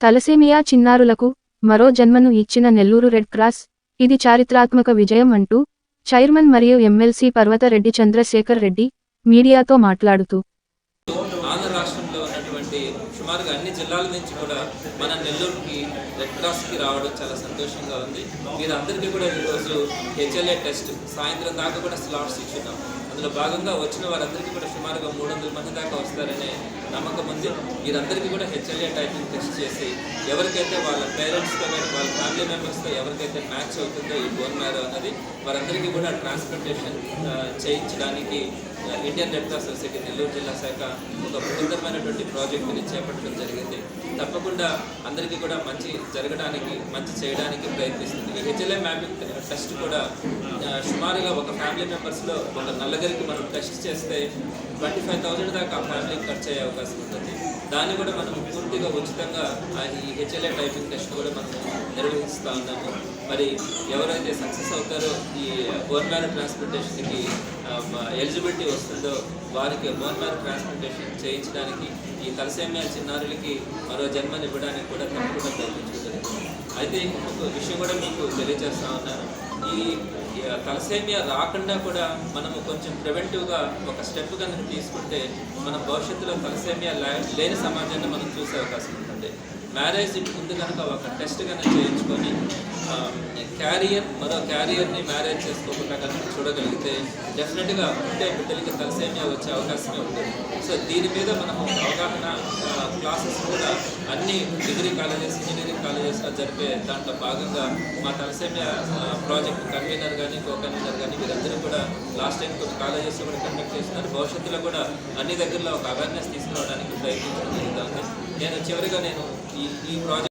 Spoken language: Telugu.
తలసేమియా చిన్నారులకు మరో జన్మను ఇచ్చిన నెల్లూరు రెడ్ క్రాస్ ఇది చారిత్రాత్మక విజయం అంటూ చైర్మన్ మరియు ఎమ్మెల్సీ పర్వతరెడ్డి చంద్రశేఖర్ రెడ్డి మీడియాతో మాట్లాడుతూ. ఆంధ్ర రాష్ట్రంలో ఉన్నటువంటి సుమారుగా అన్ని జిల్లాల నుంచి కూడా మన నెల్లూరుకి రెడ్ క్రాస్కి రావడం చాలా సంతోషంగా ఉంది. మీరందరికీ కూడా ఈరోజు హెచ్ఎల్ఏ టెస్ట్ సాయంత్రం దాకా కూడా స్లాట్స్ ఇచ్చున్నాం. అందులో భాగంగా వచ్చిన వారందరికీ కూడా సుమారుగా మూడు వందల మంది దాకా వస్తారనే నమ్మకం ఉంది. వీరందరికీ కూడా హెచ్ఎల్ఏ టైపింగ్ టెస్ట్ చేసి ఎవరికైతే వాళ్ళ పేరెంట్స్తో కానీ వాళ్ళ ఫ్యామిలీ మెంబర్స్తో ఎవరికైతే మ్యాచ్ అవుతుందో ఈ బోన్ మ్యారో అన్నది వారందరికీ కూడా ట్రాన్స్ప్లాంటేషన్ చేయించడానికి Indian Red Cross Society Nellore జిల్లా శాఖ ఒక బృహత్తరమైనటువంటి ప్రాజెక్టుని చేపట్టడం జరిగింది. తప్పకుండా అందరికీ కూడా మంచి జరగడానికి మంచి చేయడానికి ప్రయత్నిస్తుంది. ఈ హెచ్ఎల్ఏ మ్యాపింగ్ టెస్ట్ కూడా సుమారుగా ఒక ఫ్యామిలీ మెంబర్స్లో ఒక నలుగురికి మనం టెస్ట్ చేస్తే ట్వంటీ ఫైవ్ థౌజండ్ దాకా ఆ ఫ్యామిలీకి ఖర్చు అయ్యే అవకాశం ఉంటుంది. దాన్ని కూడా మనం పూర్తిగా ఉచితంగా ఆ ఈ హెచ్ఎల్ఏ టైపింగ్ టెస్ట్ కూడా మనం నిర్వహిస్తూ ఉన్నాము. మరి ఎవరైతే సక్సెస్ అవుతారో ఈ బోన్ మ్యారో ట్రాన్స్ప్లాంటేషన్కి ఎలిజిబిలిటీ వస్తుందో వారికి బోన్ మ్యారో ట్రాన్స్ప్లాంటేషన్ చేయించడానికి ఈ తలసేమియా చిన్నారులకి మరో జన్మనివ్వడానికి కూడా తప్పకుండా ప్రయత్నించగలుగుతాం అయితే ఒక విషయం కూడా మీకు తెలియజేస్తా ఉన్నాను ఈ తలసేమియా రాకుండా కూడా మనము కొంచెం ప్రివెంటివ్గా ఒక స్టెప్ కనుక తీసుకుంటే మన భవిష్యత్తులో తలసేమియా లేని సమాజాన్ని మనం చూసే అవకాశం ఉంటుంది. మ్యారేజ్ ముందు కనుక ఒక టెస్ట్ కనుక చేయించుకొని క్యారియర్ మరో క్యారియర్ని మ్యారేజ్ చేసుకోకుండా కనుక చూడగలిగితే డెఫినెట్గా ఉంటే బిడ్డలకి తలసేమియా వచ్చే అవకాశమే ఉంటుంది. సో దీని మీద మనము అవగాహన క్లాసెస్ కూడా అన్ని డిగ్రీ కాలేజెస్ ఇంజనీరింగ్ కాలేజెస్లో జరిపే దాంట్లో భాగంగా మా తలసేమియా ప్రాజెక్ట్ కన్వీనర్ కానీ కో కన్వీనర్ కానీ వీరందరూ కూడా లాస్ట్ టైం కొన్ని కాలేజెస్ కూడా కండక్ట్ చేస్తున్నారు. భవిష్యత్తులో కూడా అన్ని దగ్గరలో ఒక అవేర్నెస్ తీసుకురావడానికి ప్రయత్నించడం జరుగుతుంది. నేను చివరిగా నేను ఈ ఈ ప్రాజెక్ట్